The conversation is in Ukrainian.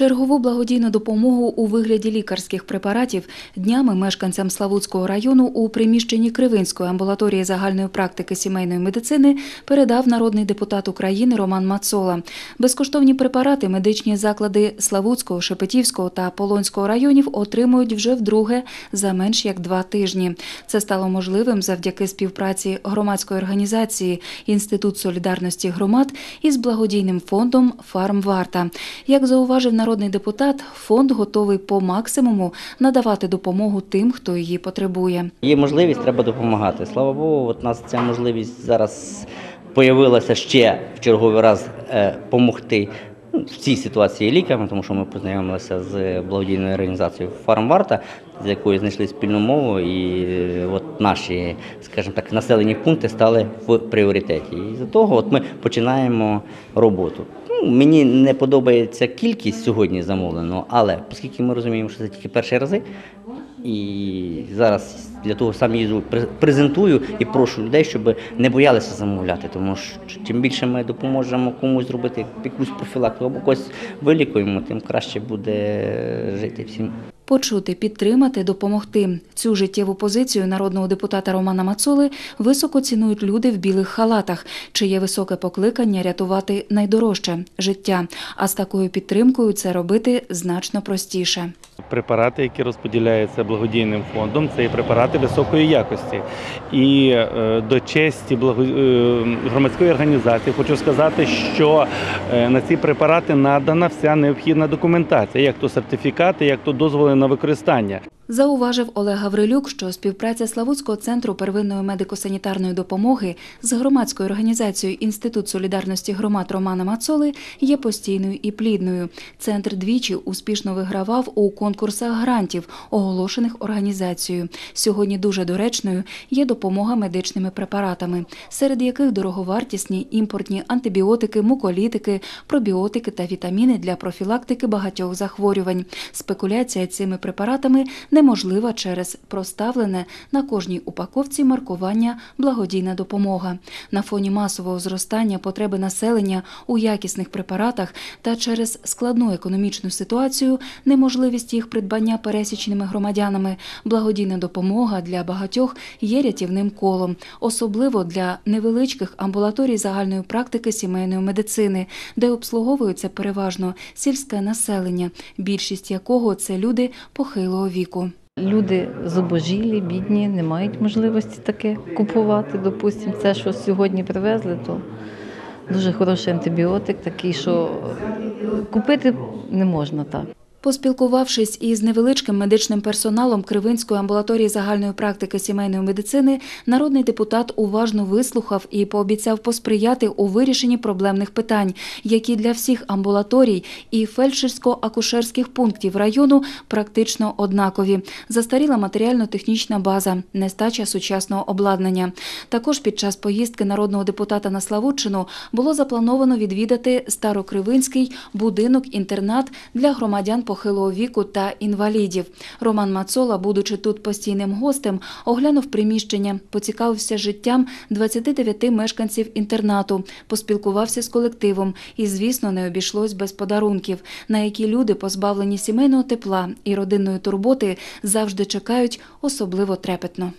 Чергову благодійну допомогу у вигляді лікарських препаратів днями мешканцям Славутського району у приміщенні Кривинської амбулаторії загальної практики сімейної медицини передав народний депутат України Роман Мацола. Безкоштовні препарати медичні заклади Славутського, Шепетівського та Полонського районів отримують вже вдруге за менш як два тижні. Це стало можливим завдяки співпраці громадської організації Інститут солідарності громад із благодійним фондом Фармварта. Як зауважив народний депутат, фонд готовий по максимуму надавати допомогу тим, хто її потребує. Є можливість, треба допомагати. Слава Богу, от нас ця можливість зараз появилася ще в черговий раз допомогти в цій ситуації лікарям, тому що ми познайомилися з благодійною організацією Фармварта, з якою знайшли спільну мову, і е, от наші, скажімо так, населені пункти стали в пріоритеті. І з того от ми починаємо роботу. Ну, мені не подобається кількість сьогодні замовлено, але оскільки ми розуміємо, що це тільки перші рази, і зараз для того сам їжу презентую і прошу людей, щоб не боялися замовляти, тому що чим більше ми допоможемо комусь зробити якусь профілактику або когось вилікуємо, тим краще буде жити всім. Почути, підтримати, допомогти. Цю життєву позицію народного депутата Романа Мацоли високо цінують люди в білих халатах, чиє високе покликання рятувати найдорожче життя. А з такою підтримкою це робити значно простіше. Препарати, які розподіляються благодійним фондом, це і препарати високої якості. І е, до честі е, громадської організації хочу сказати, що е, на ці препарати надана вся необхідна документація, як то сертифікати, як то дозволи на використання. Зауважив Олег Гаврилюк, що співпраця Славутського центру первинної медико-санітарної допомоги з громадською організацією Інститут солідарності громад Романа Мацоли є постійною і плідною. Центр двічі успішно вигравав у конкурсах грантів, оголошених організацією. Сьогодні дуже доречною є допомога медичними препаратами, серед яких дороговартісні імпортні антибіотики, муколітики, пробіотики та вітаміни для профілактики багатьох захворювань. Спекуляція цими препаратами неможлива через проставлене на кожній упаковці маркування благодійна допомога. На фоні масового зростання потреби населення у якісних препаратах та через складну економічну ситуацію, неможливість їх придбання пересічними громадянами, благодійна допомога для багатьох є рятівним колом, особливо для невеличких амбулаторій загальної практики сімейної медицини, де обслуговується переважно сільське населення, більшість якого це люди похилого віку. Люди зубожілі, бідні, не мають можливості таке купувати. Допустимо, це, що сьогодні привезли, то дуже хороший антибіотик, такий, що купити не можна так. Поспілкувавшись із невеличким медичним персоналом Кривинської амбулаторії загальної практики сімейної медицини, народний депутат уважно вислухав і пообіцяв посприяти у вирішенні проблемних питань, які для всіх амбулаторій і фельдшерсько-акушерських пунктів району практично однакові. Застаріла матеріально-технічна база, нестача сучасного обладнання. Також під час поїздки народного депутата на Славутчину було заплановано відвідати Старокривинський будинок-інтернат для громадян похилого віку та інвалідів. Роман Мацола, будучи тут постійним гостем, оглянув приміщення, поцікавився життям 29 мешканців інтернату, поспілкувався з колективом і, звісно, не обійшлось без подарунків, на які люди, позбавлені сімейного тепла і родинної турботи, завжди чекають особливо трепетно.